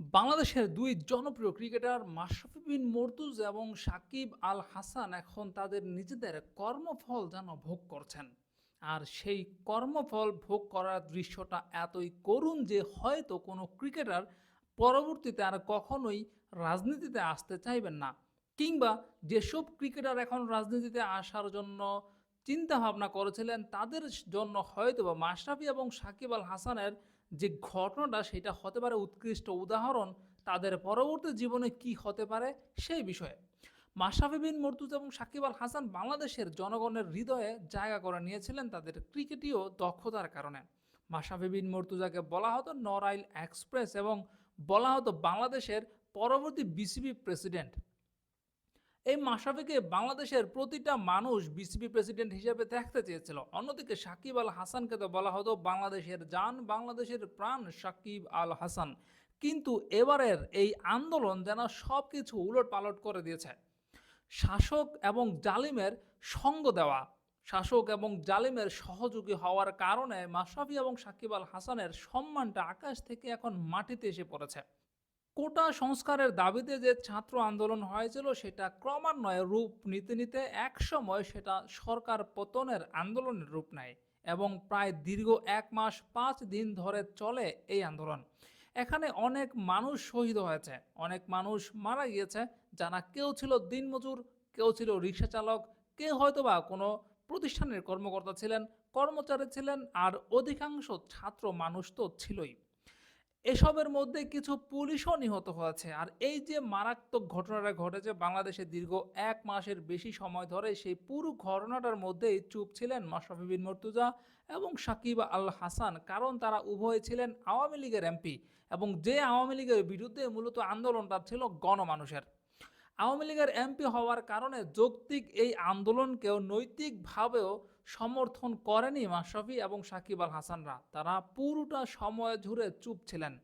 বাংলাদেশের দুই জনপ্রিয় ক্রিকেটার মাশরাফি বিন মর্তুজ এবং সাকিব আল হাসান এখন তাদের নিজেদের কর্মফল যেন ভোগ করছেন। আর সেই কর্মফল ভোগ করার দৃশ্যটা এতই করুণ যে হয়তো কোনো ক্রিকেটার পরবর্তীতে আর কখনোই রাজনীতিতে আসতে চাইবেন না কিংবা যেসব ক্রিকেটার এখন রাজনীতিতে আসার জন্য চিন্তা ভাবনা করেছিলেন, তাদের জন্য হয়তো বা মাশরাফি এবং সাকিব আল হাসানের যে ঘটনাটা সেটা হতে পারে উৎকৃষ্ট উদাহরণ, তাদের পরবর্তী জীবনে কি হতে পারে সেই বিষয়ে। মাশরাফি বিন মর্তুজ এবং সাকিব আল হাসান বাংলাদেশের জনগণের হৃদয়ে জায়গা করে নিয়েছিলেন তাদের ক্রিকেটীয় দক্ষতার কারণে। মাশরাফি বিন মর্তুজাকে বলা হতো নরাইল এক্সপ্রেস এবং বলা হতো বাংলাদেশের পরবর্তী বিসিবি প্রেসিডেন্ট। এই মাশরাফিকে বাংলাদেশের প্রতিটা মানুষ বিসিবি প্রেসিডেন্ট হিসেবে দেখতে চেয়েছিল। অন্যদিকে সাকিব আল হাসানকে তো বলা হতো বাংলাদেশের যান বাংলাদেশের প্রাণ সাকিব আল হাসান। কিন্তু এবারের এই আন্দোলন যেন সব কিছু উলট পালট করে দিয়েছে। শাসক এবং জালিমের সঙ্গ দেওয়া, শাসক এবং জালিমের সহযোগী হওয়ার কারণে মাশরাফি এবং সাকিব আল হাসানের সম্মানটা আকাশ থেকে এখন মাটিতে এসে পড়েছে। কোটা সংস্কারের দাবিতে যে ছাত্র আন্দোলন হয়েছিল, সেটা ক্রমান্বয়ে রূপ নিতে নিতে এক সময় সেটা সরকার পতনের আন্দোলনের রূপ নেয় এবং প্রায় দীর্ঘ এক মাস পাঁচ দিন ধরে চলে এই আন্দোলন। এখানে অনেক মানুষ শহীদ হয়েছে, অনেক মানুষ মারা গিয়েছে, যারা কেউ ছিল দিনমজুর, কেউ ছিল রিক্সা চালক, কেউ হয়তো বা কোনো প্রতিষ্ঠানের কর্মকর্তা ছিলেন, কর্মচারী ছিলেন, আর অধিকাংশ ছাত্র মানুষ তো ছিলই। এসবের মধ্যে কিছু পুলিশও নিহত হয়েছে। আর এই যে মারাত্মক ঘটনাটা ঘটেছে বাংলাদেশে দীর্ঘ এক মাসের বেশি সময় ধরে, সেই পুরো ঘটনাটার মধ্যেই চুপ ছিলেন মাশরাফি বিন মর্তুজা এবং সাকিব আল হাসান। কারণ তারা উভয় ছিলেন আওয়ামী লীগের এমপি এবং যে আওয়ামী লীগের বিরুদ্ধে মূলত আন্দোলনটা ছিল গণমানুষের। আওয়ামী লীগের এমপি হওয়ার কারণে যৌক্তিক এই আন্দোলনকেও নৈতিকভাবেও সমর্থন করেনি মাশরাফি এবং সাকিব আল হাসানরা। তারা পুরোটা সময় জুড়ে চুপ ছিলেন।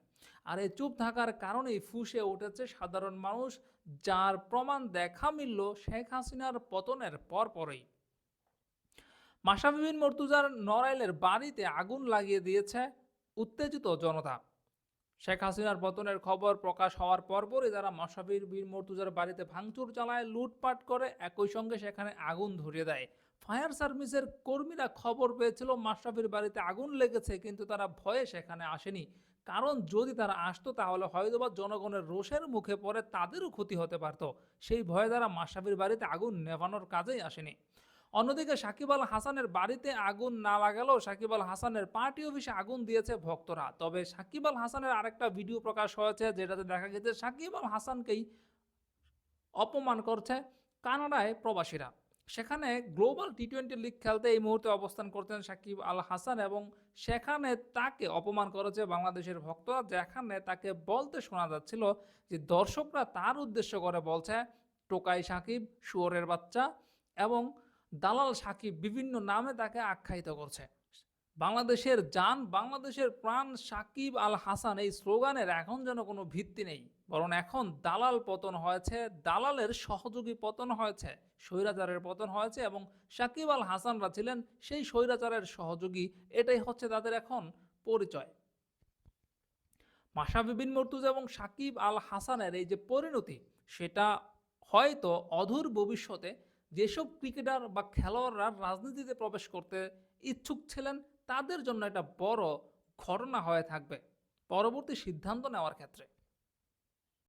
আর এই চুপ থাকার কারণেই ফুসে উঠেছে সাধারণ মানুষ, যার প্রমাণ দেখা মিলল শেখ হাসিনার পতনের পরপরই মাশরাফি বিন মর্তুজার নড়াইলের বাড়িতে আগুন লাগিয়ে দিয়েছে উত্তেজিত জনতা। শেখ হাসিনার পতনের খবর প্রকাশ হওয়ার পরপরই যারা মাশরাফির বীর মর্তুজার বাড়িতে ভাঙচুর চালায়, লুটপাট করে, একই সঙ্গে সেখানে আগুন ধরিয়ে দেয়। ফায়ার সার্ভিসের কর্মীরা খবর পেয়েছিল, মাশরাফির বাড়িতে আগুন লেগেছে, কিন্তু তারা ভয়ে সেখানে আসেনি। কারণ যদি তারা আসতো, তাহলে হয়তোবা জনগণের রোষের মুখে পড়ে তাদেরও ক্ষতি হতে পারত। সেই ভয়ে তারা মাশরাফির বাড়িতে আগুন নেভানোর কাজেই আসেনি। অন্যদিকে সাকিব আল হাসানের বাড়িতে আগুন না লাগালেও সাকিব আল হাসানের পার্টি অফিসে আগুন দিয়েছে ভক্তরা। তবে সাকিব আল হাসানের আরেকটা ভিডিও প্রকাশ হয়েছে, যেটাতে দেখা গেছে সাকিব আল হাসানকেই অপমান করছে কানাডায় প্রবাসীরা। সেখানে গ্লোবাল টি টোয়েন্টি লিগ খেলতে এই মুহূর্তে অবস্থান করছেন সাকিব আল হাসান এবং সেখানে তাকে অপমান করেছে বাংলাদেশের ভক্তরা, যেখানে তাকে বলতে শোনা যাচ্ছিল যে দর্শকরা তার উদ্দেশ্য করে বলছে, টোকাই সাকিব শুয়োরের বাচ্চা এবং দালাল সাকিব বিভিন্ন নামে তাকে আখ্যায়িত করছে। বাংলাদেশের যান, বাংলাদেশের প্রাণ সাকিব আল হাসান এই স্লোগানের এখন যেন কোনো ভিত্তি নেই। বরং এখন দালাল পতন হয়েছে, দালালের সহযোগী পতন হয়েছে, স্বৈরাচারের পতন হয়েছে এবং সাকিব আল হাসানরা ছিলেন সেই স্বৈরাচারের সহযোগী। এটাই হচ্ছে তাদের এখন পরিচয়। মাশরাফি বিন মর্তুজা এবং সাকিব আল হাসানের এই যে পরিণতি, সেটা হয়তো অধুর ভবিষ্যতে যেসব ক্রিকেটার বা খেলোয়াড়রা রাজনীতিতে প্রবেশ করতে ইচ্ছুক ছিলেন তাদের জন্য একটা বড় ঘটনা হয়ে থাকবে। পরবর্তী সিদ্ধান্ত নেওয়ার ক্ষেত্রে।